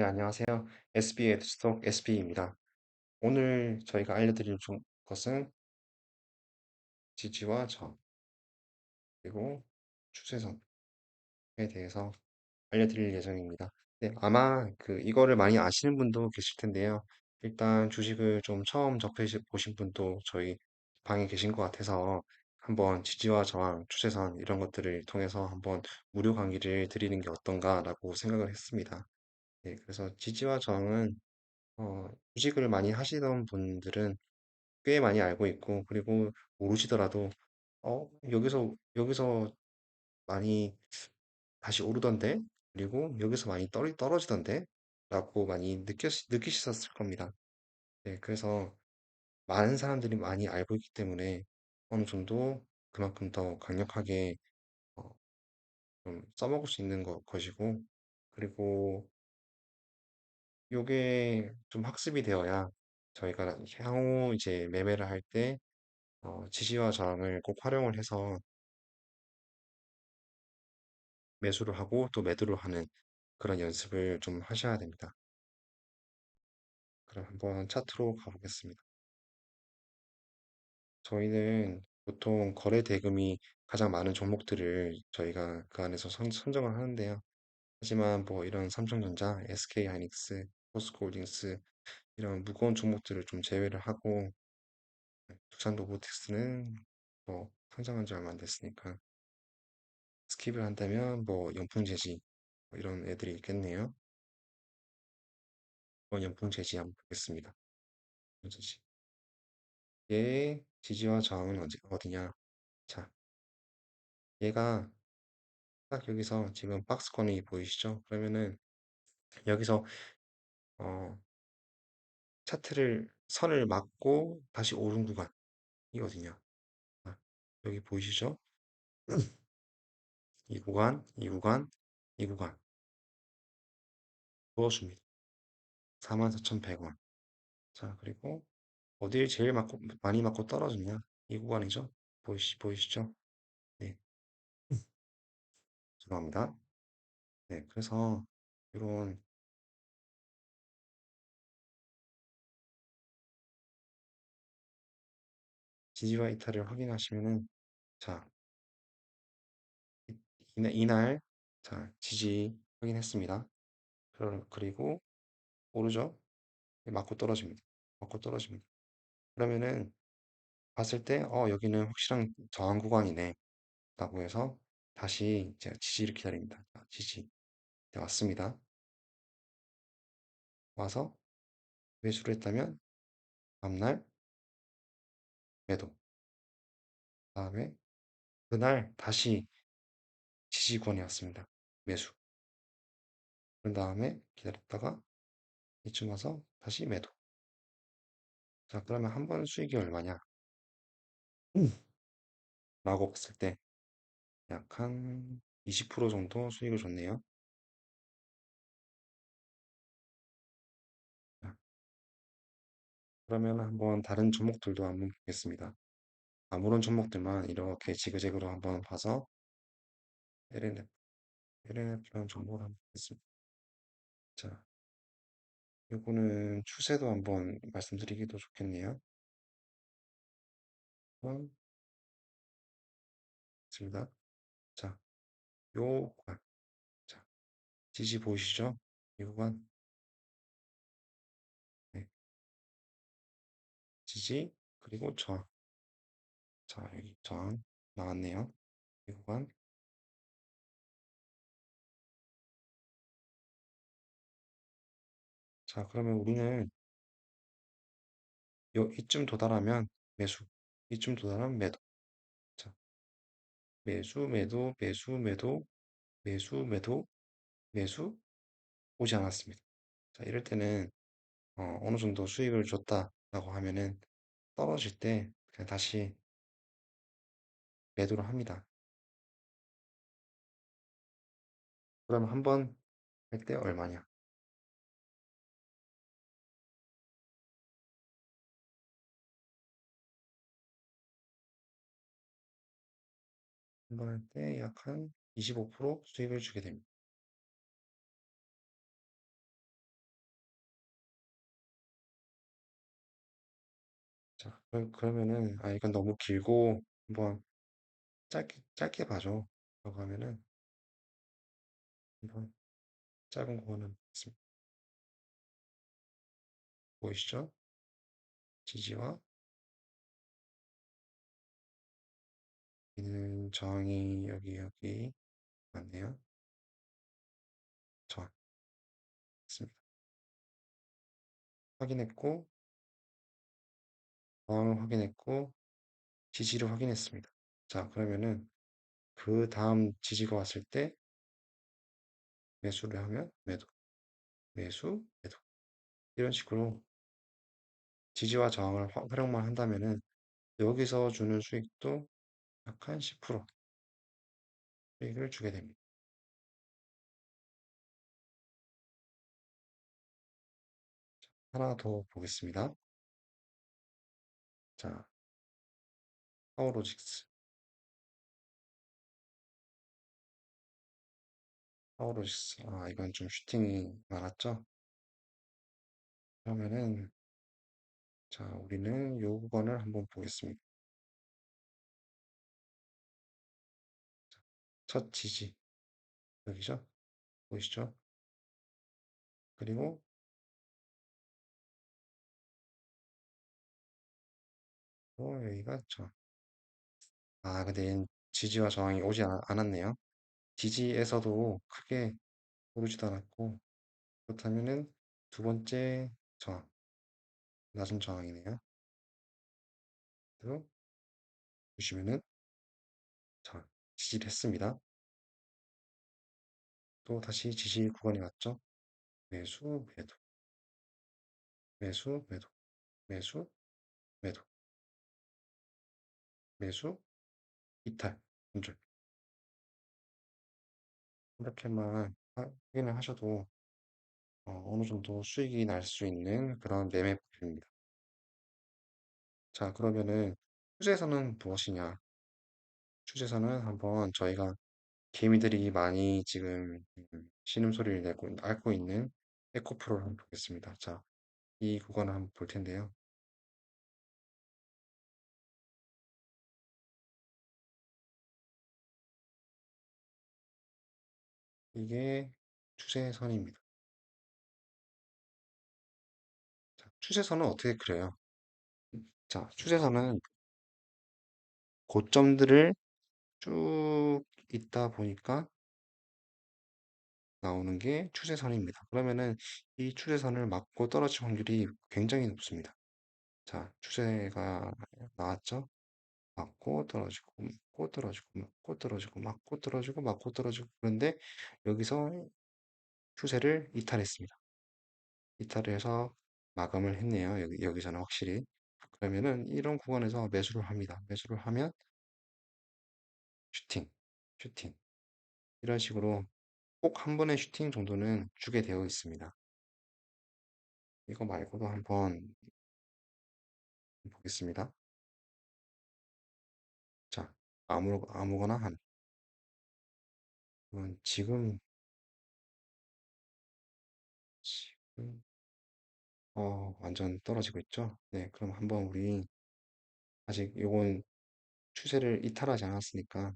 네, 안녕하세요. SB 에드스톡 SB입니다. 오늘 저희가 알려드릴 좀- 것은 지지와 저항, 그리고 추세선에 대해서 알려드릴 예정입니다. 네, 아마 그 이거를 많이 아시는 분도 계실 텐데요. 일단 주식을 좀 처음 접해 보신 분도 저희 방에 계신 것 같아서 한번 지지와 저항, 추세선 이런 것들을 통해서 한번 무료 강의를 드리는 게 어떤가라고 생각을 했습니다. 네, 그래서 지지와 저항은 어, 주식을 많이 하시던 분들은 꽤 많이 알고 있고, 그리고 모르시더라도, 어, 여기서, 여기서 많이 다시 오르던데? 그리고 여기서 많이 떨, 떨어지던데? 라고 많이 느꼈, 느끼셨을 겁니다. 네, 그래서 많은 사람들이 많이 알고 있기 때문에 어느 정도 그만큼 더 강력하게 어, 좀 써먹을 수 있는 것, 것이고, 그리고 요게 좀 학습이 되어야 저희가 향후 이제 매매를 할 때, 어, 지지와 저항을 꼭 활용을 해서 매수를 하고 또 매도를 하는 그런 연습을 좀 하셔야 됩니다. 그럼 한번 차트로 가보겠습니다. 저희는 보통 거래 대금이 가장 많은 종목들을 저희가 그 안에서 선, 선정을 하는데요. 하지만 뭐 이런 삼성전자, SK하이닉스, 포스코 홀딩스 이런 무거운 종목들을 좀 제외를 하고 두산 로보틱스는 뭐 상장한 지 얼마 안 됐으니까 스킵을 한다면 뭐 연풍재지 뭐 이런 애들이 있겠네요. 이번 연풍재지 한번 보겠습니다. 연풍재지. 얘의 지지와 저항은 어디, 어디냐? 자, 얘가 딱 여기서 지금 박스권이 보이시죠? 그러면은 여기서 어, 차트를 선을 막고 다시 오른 구간이 어디냐? 아, 여기 보이시죠? 이 구간, 이 구간, 이 구간 그어줍니다. 44,100원. 자, 그리고 어딜 제일 맞고, 많이 맞고 떨어졌냐? 이 구간이죠? 보이시, 보이시죠? 네, 죄송합니다. 네, 그래서 이런 지지와 이탈을 확인하시면은 자, 이- 이날, 이날 자, 지지 확인했습니다. 그리고 오르죠? 네, 맞고 떨어집니다. 맞고 떨어집니다. 그러면은 봤을 때, 어, 여기는 확실한 저항 구간이네. 라고 해서 다시 제가 지지를 기다립니다. 자, 지지. 네, 왔습니다. 와서 매수를 했다면 다음날 매도. 다음에 그날 다시 지지권이 왔습니다. 매수. 그런 다음에 기다렸다가 이쯤 와서 다시 매도. 자, 그러면 한 번 수익이 얼마냐? 음. 라고 봤을 때 약 한 20% 정도 수익을 줬네요. 그러면 한번 다른 종목들도 한번 보겠습니다. 아무런 종목들만 이렇게 지그재그로 한번 봐서 LNF, LNF라는 종목을 한번 보겠습니다. 자, 요거는 추세도 한번 말씀드리기도 좋겠네요. 한번 있습니다. 자, 요 구간. 자, 지지 보이시죠? 이 구간. 지지, 그리고 저항. 자, 여기 저항 나왔네요. 이 구간. 자, 그러면 우리는 요, 이쯤 도달하면 매수. 이쯤 도달하면 매도. 자, 매수, 매도, 매수, 매도, 매수, 매도, 매수 오지 않았습니다. 자, 이럴 때는 어, 어느 정도 수익을 줬다라고 하면은 떨어질 때 그냥 다시 매도를 합니다. 그러면 한번 할 때 얼마냐? 한 번 할 때 약 한 25% 수익을 주게 됩니다. 자, 그- 그러면은, 아, 이건 너무 길고, 한번 짧게, 짧게 봐줘. 라고 하면은, 한번 짧은 거는 있습니다. 보이시죠? 지지와 여기는 저항이 여기, 여기 맞네요. 저항. 있습니다. 확인했고, 저항을 확인했고, 지지를 확인했습니다. 자, 그러면은, 그 다음 지지가 왔을 때, 매수를 하면 매도, 매수, 매도. 이런 식으로 지지와 저항을 화- 활용만 한다면은, 여기서 주는 수익도 약 한 10% 수익을 주게 됩니다. 하나 더 보겠습니다. 자, 파워로직스. 파워로직스. 아, 이건 좀 슈팅이 많았죠? 그러면은, 자, 우리는 요 구간을 한번 보겠습니다. 첫 지지. 여기죠? 보이시죠? 그리고, 또 여기가 저. 아, 근데 얘는 지지와 저항이 오지 않- 않았네요. 지지에서도 크게 오르지도 않았고, 그렇다면은 두 번째 저항, 낮은 저항이네요. 그리고 보시면은, 자, 지지를 했습니다. 또 다시 지지 구간이 왔죠? 매수, 매도, 매수, 매도, 매수, 매도, 매수, 이탈, 분절. 이렇게만 하- 확인을 하셔도 어, 느 정도 수익이 날 수 있는 그런 매매 포트입니다. 자, 그러면은 투자에서는 무엇이냐? 투자에서는 한번 저희가 개미들이 많이 지금 음, 신음소리를 내고 앓고 있는 에코프로를 한번 보겠습니다. 자, 이 구간을 한번 볼 텐데요. 이게 추세선입니다. 자, 추세선은 어떻게 그려요? 자, 추세선은 고점들을 쭉 있다 보니까 나오는 게 추세선입니다. 그러면은 이 추세선을 맞고 떨어질 확률이 굉장히 높습니다. 자, 추세가 나왔죠? 맞고 떨어지고, 맞고 떨어지고, 맞고 떨어지고, 맞고 떨어지고, 맞고 떨어지고. 그런데 여기서 추세를 이탈했습니다. 이탈을 해서 마감을 했네요. 여기, 여기서는 확실히. 그러면은 이런 구간에서 매수를 합니다. 매수를 하면 슈팅, 슈팅. 이런 식으로 꼭 한 번의 슈팅 정도는 주게 되어 있습니다. 이거 말고도 한번 보겠습니다. 자, 아무, 아무거나 한. 이건 지금, 지금, 어, 완전 떨어지고 있죠? 네, 그럼 한번 우리, 아직 요건 추세를 이탈하지 않았으니까,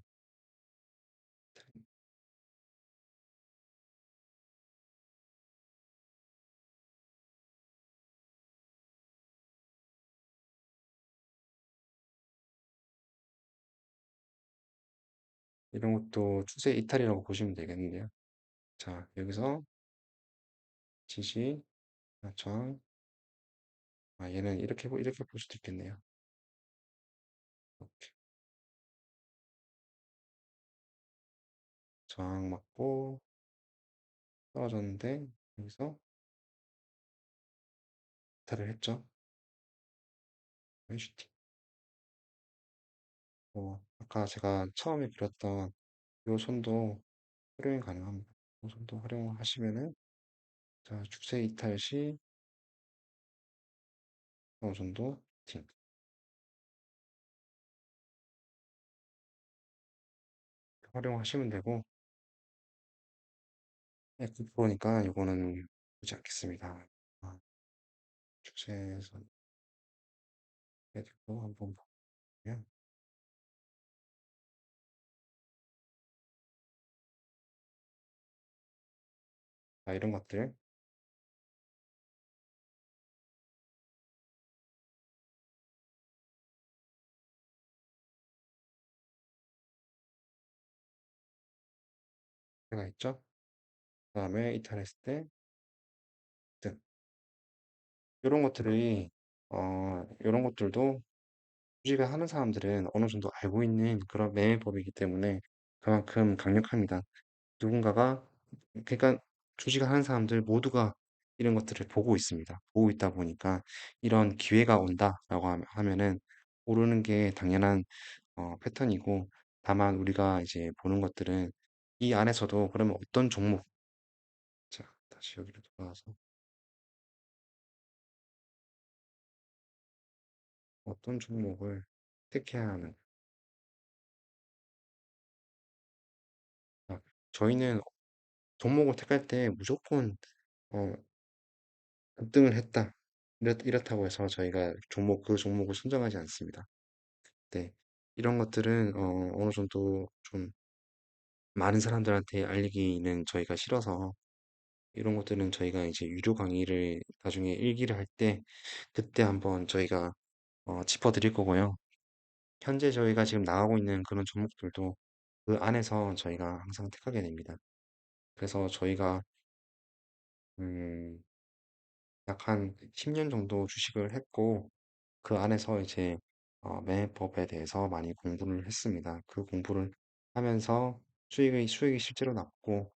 이런 것도 추세 이탈이라고 보시면 되겠는데요. 자, 여기서 지지, 저항, 아, 얘는 이렇게, 보- 이렇게 볼 수도 있겠네요. 이렇게. 저항 맞고, 떨어졌는데, 여기서 이탈을 했죠. 슈팅. 어, 아까 제가 처음에 그렸던 요 손도 활용이 가능합니다. 요 손도 활용하시면은, 자, 추세 이탈 시 어느 정도 팅 활용하시면 되고, 네, 9%니까 이거는 보지 않겠습니다. 아, 추세선 해두고 한번 이런 것들 제가 있죠. 그 다음에 이탈했을 때 등. 이런 것들이 어 이런 것들도 주식을 하는 사람들은 어느 정도 알고 있는 그런 매매법이기 때문에 그만큼 강력합니다. 누군가가 그러니까 주식을 하는 사람들 모두가 이런 것들을 보고 있습니다. 보고 있다 보니까 이런 기회가 온다라고 함- 하면은 오르는 게 당연한 어, 패턴이고 다만 우리가 이제 보는 것들은 이 안에서도 그러면 어떤 종목 자 다시 여기로 돌아와서 어떤 종목을 택해야 하는 아, 저희는 종목을 택할 때 무조건 어, 급등을 했다 이렇, 이렇다고 해서 저희가 종목 그 종목을 선정하지 않습니다. 네. 이런 것들은 어, 어느 정도 좀 많은 사람들한테 알리기는 저희가 싫어서 이런 것들은 저희가 이제 유료 강의를 나중에 일기를 할 때 그때 한번 저희가 어, 짚어드릴 거고요. 현재 저희가 지금 나가고 있는 그런 종목들도 그 안에서 저희가 항상 택하게 됩니다. 그래서 저희가 음, 약 한 10 년 정도 주식을 했고 그 안에서 이제 어, 매매법에 대해서 많이 공부를 했습니다. 그 공부를 하면서 수익이 수익이 실제로 났고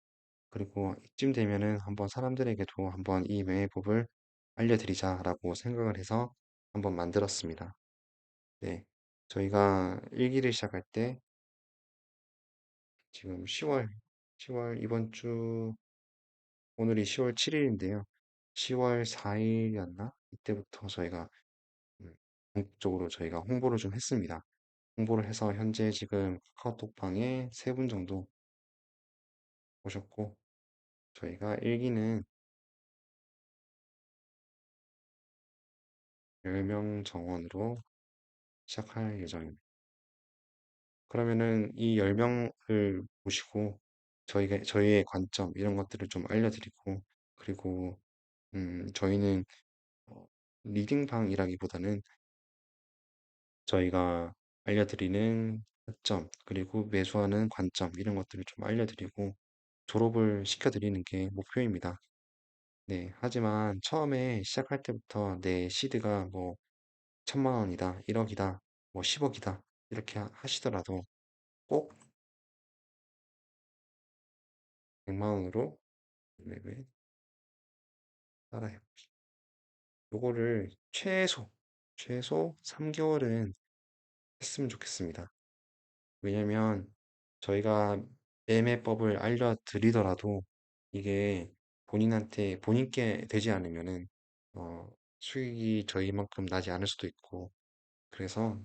그리고 이쯤 되면은 한번 사람들에게도 한번 이 매매법을 알려드리자라고 생각을 해서 한번 만들었습니다. 네, 저희가 일기를 시작할 때 지금 10 월 10월 이번 주 오늘이 10월 7일인데요. 10월 4일이었나? 이때부터 저희가 음, 본격적으로 저희가 홍보를 좀 했습니다. 홍보를 해서 현재 지금 카카오톡방에 세 분 정도 오셨고 저희가 일기는 10명 정원으로 시작할 예정입니다. 그러면은 이 10명을 모시고 저희가 저희의 관점 이런 것들을 좀 알려드리고 그리고 음, 저희는 어, 리딩방이라기보다는 저희가 알려드리는 관점 그리고 매수하는 관점 이런 것들을 좀 알려드리고 졸업을 시켜드리는 게 목표입니다. 네, 하지만 처음에 시작할 때부터 내 시드가 뭐 천만 원이다, 1억이다, 뭐 10억이다 이렇게 하- 하시더라도 꼭 100만 원으로 매매 따라해. 요거를 최소 최소 3개월은 했으면 좋겠습니다. 왜냐면 저희가 매매법을 알려드리더라도 이게 본인한테 본인께 되지 않으면은 어, 수익이 저희만큼 나지 않을 수도 있고 그래서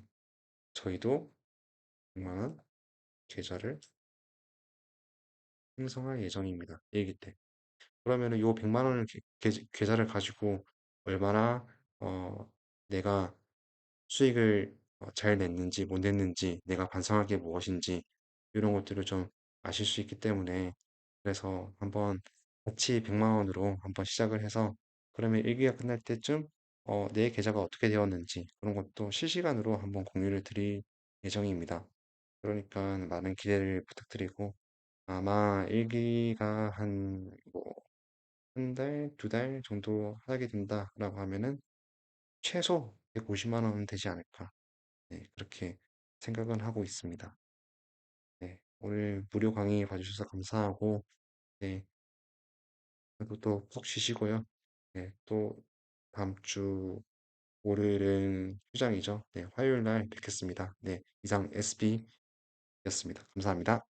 저희도 100만 원 계좌를 형성할 예정입니다. 일기 때. 그러면은 요 100만 원을 계좌를 가지고 얼마나 어, 내가 수익을 어, 잘 냈는지 못 냈는지 내가 반성할 게 무엇인지 이런 것들을 좀 아실 수 있기 때문에 그래서 한번 같이 100만 원으로 한번 시작을 해서 그러면 일기가 끝날 때쯤 어, 내 계좌가 어떻게 되었는지 그런 것도 실시간으로 한번 공유를 드릴 예정입니다. 그러니까 많은 기대를 부탁드리고 아마 일기가 한 뭐, 한 달, 두달 정도 하게 된다라고 하면은 최소 150만 원은 되지 않을까. 네, 그렇게 생각은 하고 있습니다. 네, 오늘 무료 강의 봐 주셔서 감사하고, 네, 그리고 또 푹 쉬시고요. 네, 또 다음 주 월요일은 휴장이죠. 네, 화요일 날 뵙겠습니다. 네, 이상 SB였습니다. 감사합니다.